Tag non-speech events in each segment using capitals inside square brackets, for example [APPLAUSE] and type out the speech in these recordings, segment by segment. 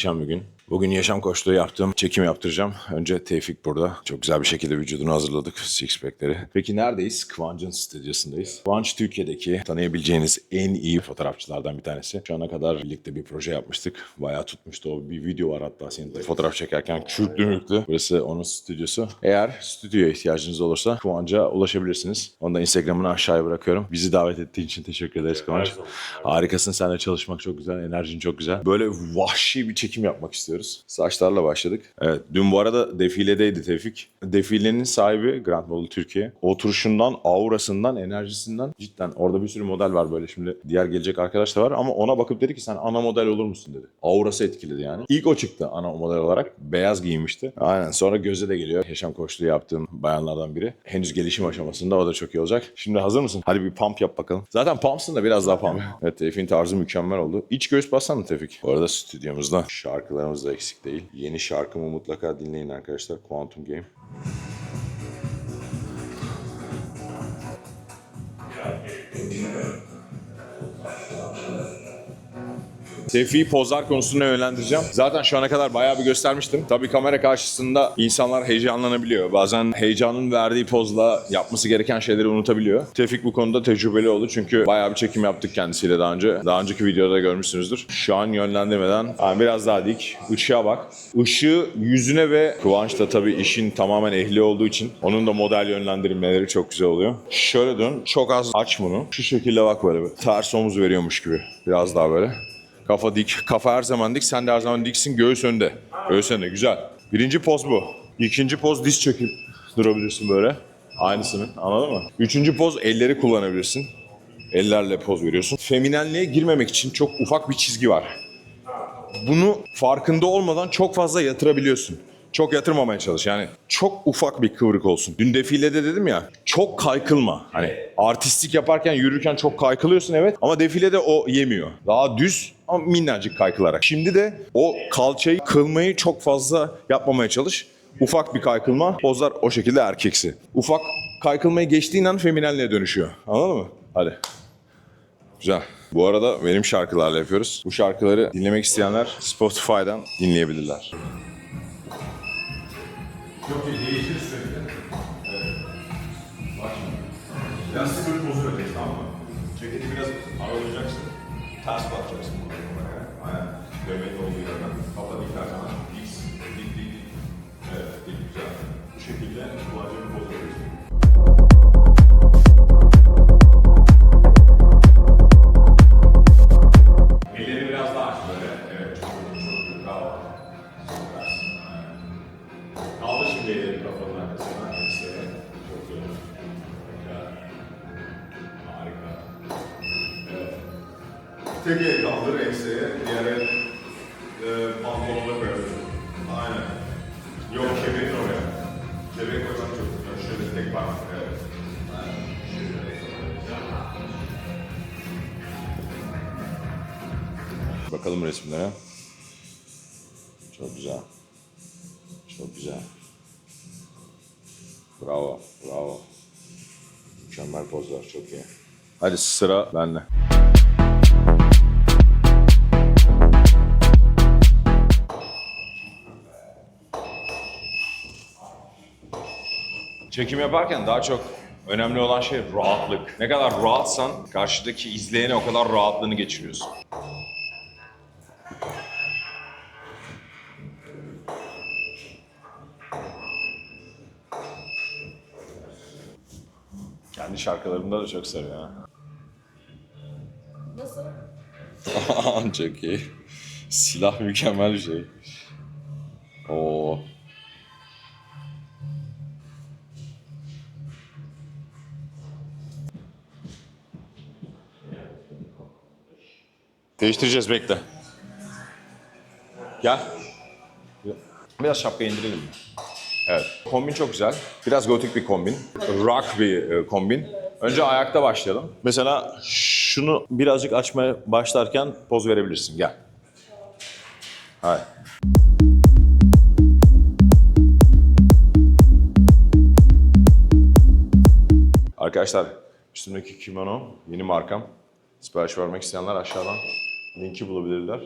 muhteşem bir gün. Bugün yaşam koçluğu yaptım. Çekim yaptıracağım. Önce Tevfik burada. Çok güzel bir şekilde vücudunu hazırladık. Six pack'leri. Peki neredeyiz? Kıvanç'ın stüdyosundayız. Kıvanç Türkiye'deki tanıyabileceğiniz en iyi fotoğrafçılardan bir tanesi. Şu ana kadar birlikte bir proje yapmıştık. Bayağı tutmuştu o. Bir video var hatta senin de fotoğraf çekerken kürklü mürklü. Burası onun stüdyosu. Eğer stüdyoya ihtiyacınız olursa Kıvanç'a ulaşabilirsiniz. Onu da Instagram'ını aşağıya bırakıyorum. Bizi davet ettiğin için teşekkür ederiz Kıvanç. Harikasın. Seninle çalışmak çok güzel. Enerjin çok güzel. Böyle vahşi bir çekim yapmak istiyoruz. Saçlarla başladık. Evet. Dün bu arada defiledeydi Tevfik. Defilenin sahibi Grand Model Türkiye. Oturuşundan, aurasından, enerjisinden cidden orada bir sürü model var böyle şimdi. Diğer gelecek arkadaş da var ama ona bakıp dedi ki sen ana model olur musun dedi. Aurası etkiledi yani. İlk o çıktı ana model olarak. Beyaz giymişti. Aynen. Sonra Gözde de geliyor. Yaşam koçluğu yaptığım bayanlardan biri. Henüz gelişim aşamasında o da çok iyi olacak. Şimdi hazır mısın? Hadi bir pump yap bakalım. Zaten pumpsın da biraz daha pump. [LAUGHS] Evet Tevfik'in tarzı mükemmel oldu. İç göğüs bassana Tevfik. Bu arada stüdyomuzda şarkılarımız da eksik değil. Yeni şarkımı mutlaka dinleyin arkadaşlar. Quantum Game. Tevfik'i pozlar konusunda yönlendireceğim. Zaten şu ana kadar bayağı bir göstermiştim. Tabii kamera karşısında insanlar heyecanlanabiliyor. Bazen heyecanın verdiği pozla yapması gereken şeyleri unutabiliyor. Tevfik bu konuda tecrübeli oldu çünkü bayağı bir çekim yaptık kendisiyle daha önce. Daha önceki videoda görmüşsünüzdür. Şu an yönlendirmeden yani biraz daha dik. Işığa bak. Işığı yüzüne ve Kıvanç da tabii işin tamamen ehli olduğu için onun da model yönlendirmeleri çok güzel oluyor. Şöyle dön. Çok az aç bunu. Şu şekilde bak böyle. Ters omuz veriyormuş gibi. Biraz daha böyle. Kafa dik. Kafa her zaman dik. Sen de her zaman diksin. Göğüs önde. Göğüs önde. Güzel. Birinci poz bu. İkinci poz diz çöküp durabilirsin böyle. Aynısını. Anladın mı? Üçüncü poz elleri kullanabilirsin. Ellerle poz veriyorsun. Feminenliğe girmemek için çok ufak bir çizgi var. Bunu farkında olmadan çok fazla yatırabiliyorsun. Çok yatırmamaya çalış. Yani çok ufak bir kıvrık olsun. Dün defilede dedim ya çok kaykılma. Hani artistik yaparken yürürken çok kaykılıyorsun evet ama defilede o yemiyor. Daha düz ama minnacık kaykılarak. Şimdi de o kalçayı kılmayı çok fazla yapmamaya çalış. Ufak bir kaykılma pozlar o şekilde erkeksi. Ufak kaykılmayı geçtiğin an feminenliğe dönüşüyor. Anladın mı? Hadi. Güzel. Bu arada benim şarkılarla yapıyoruz. Bu şarkıları dinlemek isteyenler Spotify'dan dinleyebilirler. Çok iyi değişir sürekli. Evet. Bak şimdi. Lastik böyle pozu vereceğiz tamam mı? Ceketi biraz aralayacaksın. Ters bakacaksın bu kameraya. Aynen. Göbeğin olduğu yerden. Kafa dik her zaman. Dik, dik, dik, dik. Evet, dik güzel. Bu şekilde kullanıcı bir Tek el kaldır enseye. Diğer e, pantolonuna koyabilirsin. Aynen. Yok kemerin oraya. Kemeri koymak çok güzel. Şöyle tek parmak. Evet. Bakalım resimlere. Çok güzel. Çok güzel. Bravo, bravo. Mükemmel pozlar, çok iyi. Hadi sıra bende. Çekim yaparken daha çok önemli olan şey rahatlık. Ne kadar rahatsan karşıdaki izleyene o kadar rahatlığını geçiriyorsun. Kendi şarkılarımda da çok seviyor ha. Nasıl? [LAUGHS] çok iyi. Silah mükemmel bir şey. Oo. Değiştireceğiz bekle. Gel. Biraz şapkayı indirelim mi? Evet. Kombin çok güzel. Biraz gotik bir kombin. Rock bir e, kombin. Önce ayakta başlayalım. Mesela şunu birazcık açmaya başlarken poz verebilirsin. Gel. Hayır. Arkadaşlar üstümdeki kimono yeni markam. Sipariş vermek isteyenler aşağıdan linki bulabilirler.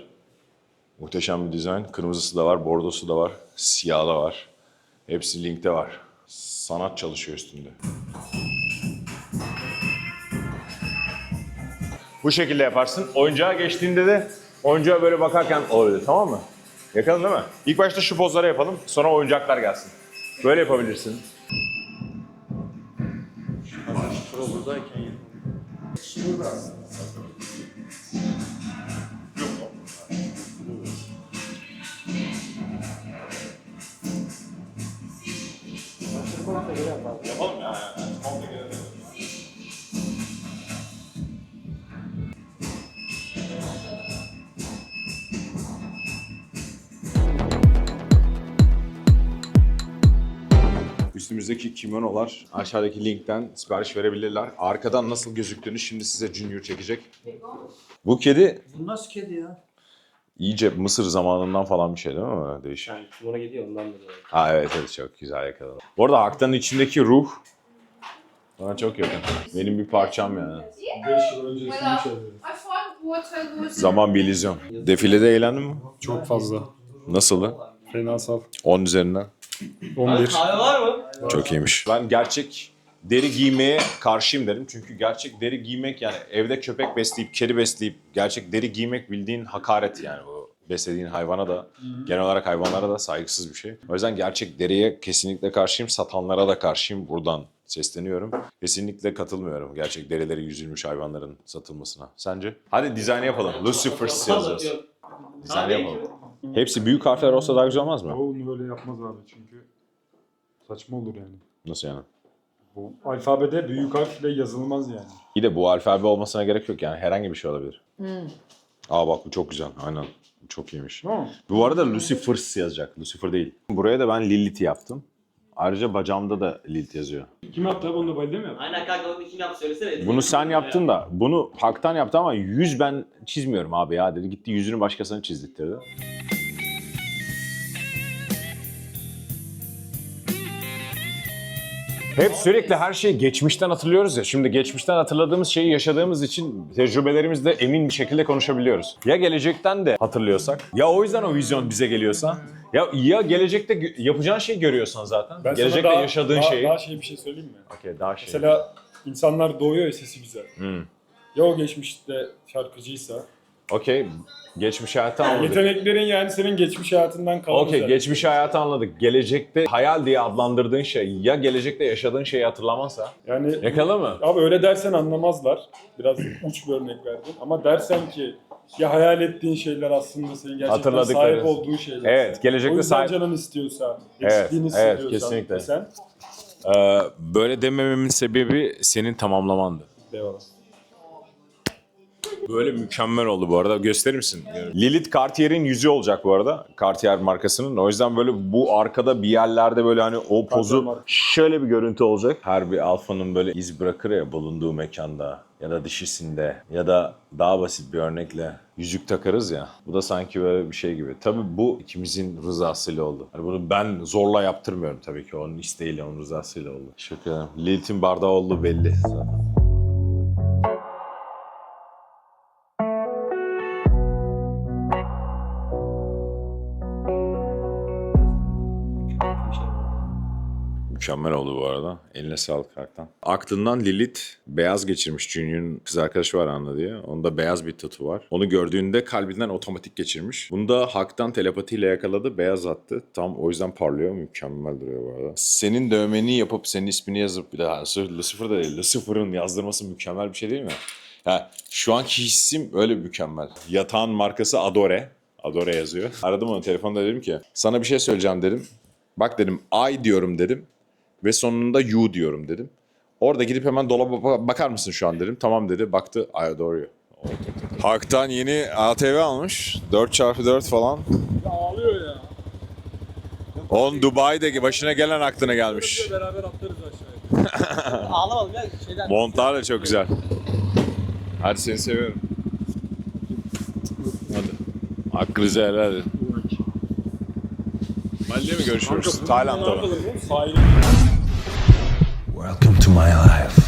Muhteşem bir dizayn. Kırmızısı da var, bordosu da var, siyahı da var. Hepsi linkte var. Sanat çalışıyor üstünde. Bu şekilde yaparsın. Oyuncağa geçtiğinde de oyuncağa böyle bakarken olabilir tamam mı? Yakalım değil mi? İlk başta şu pozları yapalım. Sonra oyuncaklar gelsin. Böyle yapabilirsin. Yapalım ya. Komple gelelim. Üstümüzdeki kimonolar aşağıdaki linkten sipariş verebilirler. Arkadan nasıl gözüktüğünü şimdi size Junior çekecek. Bu kedi Bu nasıl kedi ya? İyice Mısır zamanından falan bir şey değil mi? Değişik. Yani buna gidiyor ondan da. Ha evet evet çok güzel yakaladım. Bu arada Hak'tan içindeki ruh bana çok yakın. Benim bir parçam yani. 5 yıl öncesini Voilà. söylüyorum. I find water goes Zaman bir illüzyon. Defilede eğlendin mi? Çok fazla. Nasıldı? Fenasal. 10 üzerinden. 11. Kahve var mı? Çok iyiymiş. Ben gerçek deri giymeye karşıyım dedim. Çünkü gerçek deri giymek yani evde köpek besleyip, kedi besleyip gerçek deri giymek bildiğin hakaret yani. O beslediğin hayvana da, genel olarak hayvanlara da saygısız bir şey. O yüzden gerçek deriye kesinlikle karşıyım. Satanlara da karşıyım. Buradan sesleniyorum. Kesinlikle katılmıyorum gerçek derileri yüzülmüş hayvanların satılmasına. Sence? Hadi dizaynı yapalım. Lucifer yazacağız. Dizaynı yapalım. Hepsi büyük harfler olsa daha güzel olmaz mı? Onu öyle yapmaz abi çünkü saçma olur yani. Nasıl yani? Bu alfabede büyük harfle yazılmaz yani. İyi de bu alfabe olmasına gerek yok yani herhangi bir şey olabilir. Aa bak bu çok güzel aynen. Bu Çok iyiymiş. Tamam? Bu arada Lucifer yazacak. Lucifer değil. Buraya da ben Lilith'i yaptım. Ayrıca bacağımda da Lilith yazıyor. Kim yaptı abi? Onu da Valide mi yaptı? Aynen kanka onun için yap söylesene. Bunu sen yaptın da bunu Hak'tan yaptı ama yüz ben çizmiyorum abi ya dedi. Gitti yüzünü başkasına çizdirtti. Hep sürekli her şeyi geçmişten hatırlıyoruz ya. Şimdi geçmişten hatırladığımız şeyi yaşadığımız için tecrübelerimizle emin bir şekilde konuşabiliyoruz. Ya gelecekten de hatırlıyorsak, ya o yüzden o vizyon bize geliyorsa, ya ya gelecekte yapacağın şeyi görüyorsan zaten. Ben gelecekte daha- yaşadığın daha, şeyi. Daha şey bir şey söyleyeyim mi? Okey daha şey. Mesela insanlar doğuyor ya sesi güzel. Hmm. Ya o geçmişte şarkıcıysa. Okey. Geçmiş hayatı anladık. Yeteneklerin yani senin geçmiş hayatından kalan Okey geçmiş hayatı anladık. Gelecekte hayal diye adlandırdığın şey ya gelecekte yaşadığın şeyi hatırlamazsa. Yani Yakala mı? Abi öyle dersen anlamazlar. Biraz [CLEARS THROAT] uç bir örnek verdin. Ama dersen ki ya hayal ettiğin şeyler aslında senin gerçekten sahip olduğun şeyler. Evet, gelecekte o yüzden sahip- canın istiyorsa, Evet, eksikliğini evet, hissediyorsan kesinlikle. sen Ee, böyle demememin sebebi senin tamamlamandı. devam. Böyle mükemmel oldu bu arada. Gösterir misin? Lilith Cartier'in yüzü olacak bu arada. Cartier markasının. O yüzden böyle bu arkada bir yerlerde böyle hani o pozu şöyle bir görüntü olacak. Her bir alfanın böyle iz bırakır ya bulunduğu mekanda ya da dişisinde ya da daha basit bir örnekle yüzük takarız ya. Bu da sanki böyle bir şey gibi. Tabii bu ikimizin rızasıyla oldu. Hani bunu ben zorla yaptırmıyorum tabii ki. Onun isteğiyle, onun rızasıyla oldu. Teşekkür ederim. Lilith'in bardağı olduğu belli zaten. Mükemmel oldu bu arada. Eline sağlık Hak'tan. Aklından Lilith beyaz geçirmiş. Junior'ın kız arkadaşı var Anna diye. Onda beyaz bir tatu var. Onu gördüğünde kalbinden otomatik geçirmiş. Bunu da Hak'tan telepatiyle yakaladı. Beyaz attı. Tam o yüzden parlıyor. Mükemmel duruyor bu arada. Senin dövmeni yapıp senin ismini yazıp bir daha Lucifer da değil. Lucifer'ın yazdırması mükemmel bir şey değil mi? Ha, şu anki hissim öyle mükemmel. Yatağın markası Adore. Adore yazıyor. Aradım onu telefonda dedim ki sana bir şey söyleyeceğim dedim. Bak dedim I diyorum dedim ve sonunda you diyorum dedim. Orada gidip hemen dolaba ba- bakar mısın şu an dedim. Tamam dedi. Baktı adore you. Hak'tan yeni ATV almış. 4x4 falan. Ağlıyor ya. 10 Dubai'de başına gelen aklına gelmiş. Beraber atlarız aşağıya. [LAUGHS] Ağlamadım ya şeyden. Montlar da çok güzel. Hadi seni seviyorum. Hadi. Hakkınızı helal edin. Bali'de mi görüşürüz? Tayland'da mı? Sahile Welcome to my life.